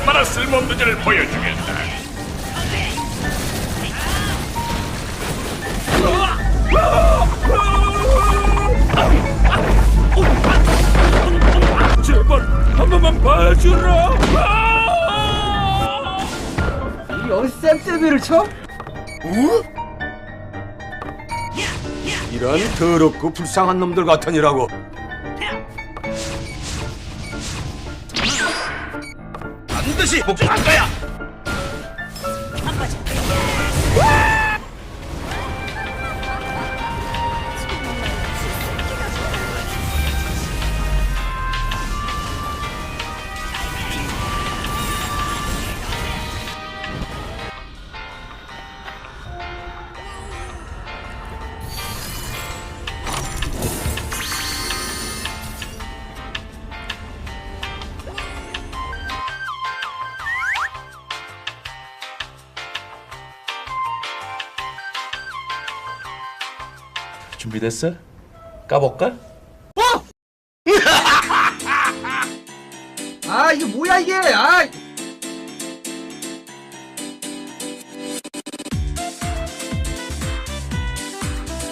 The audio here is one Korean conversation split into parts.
얼마나 쓸모없는지를 보여주겠다. 제발 한 번만 봐주라. 이 어쌤 때비를 쳐? 이런 더럽고 불쌍한 놈들 같으니라고. 我不怕啊。 준비됐어? 까볼까? 아 이게 뭐야 이게? 아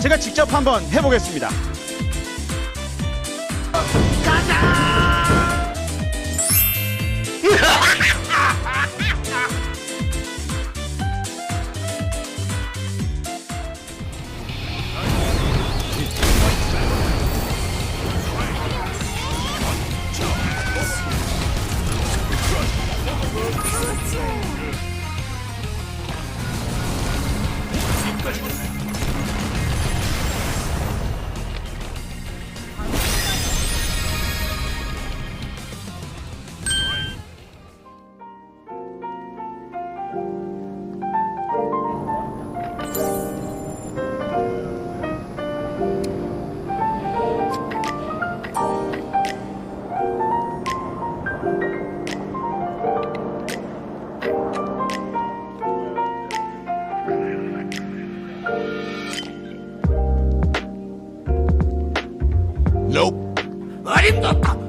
제가 직접 한번 해보겠습니다. 어림 Отпусти! Nope. I didn't.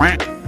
Quack.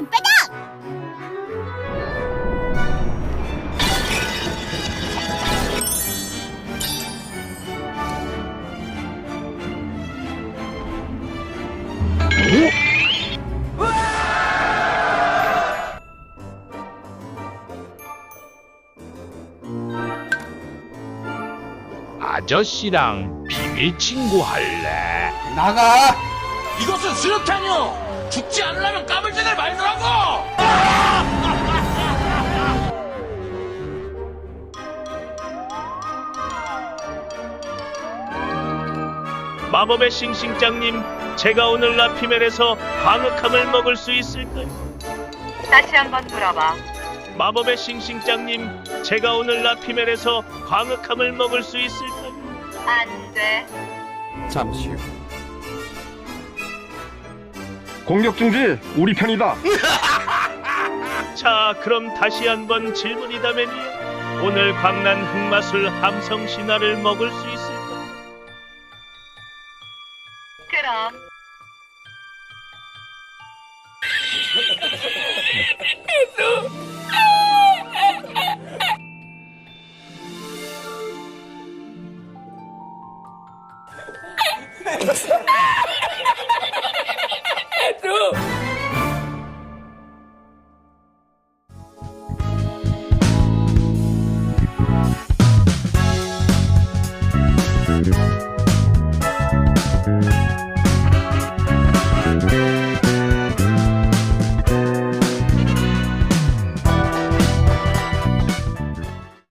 발바닥! 아저씨랑 비밀 친구 할래? 나가! 이것은 수류탄이요! 죽지 않으려면 까불지들 말더라고. 마법의 싱싱장님, 제가 오늘 라피멜에서 광흑함을 먹을 수 있을까요? 다시 한번 물어봐. 마법의 싱싱장님, 제가 오늘 라피멜에서 광흑함을 먹을 수 있을까요? 안 돼. 잠시 후 공격 중지 우리 편이다. 자, 그럼 다시 한번 질문이다면요. 오늘 광란 흑마술 함성 신화를 먹을 수 있을까요? 그럼 up. Thank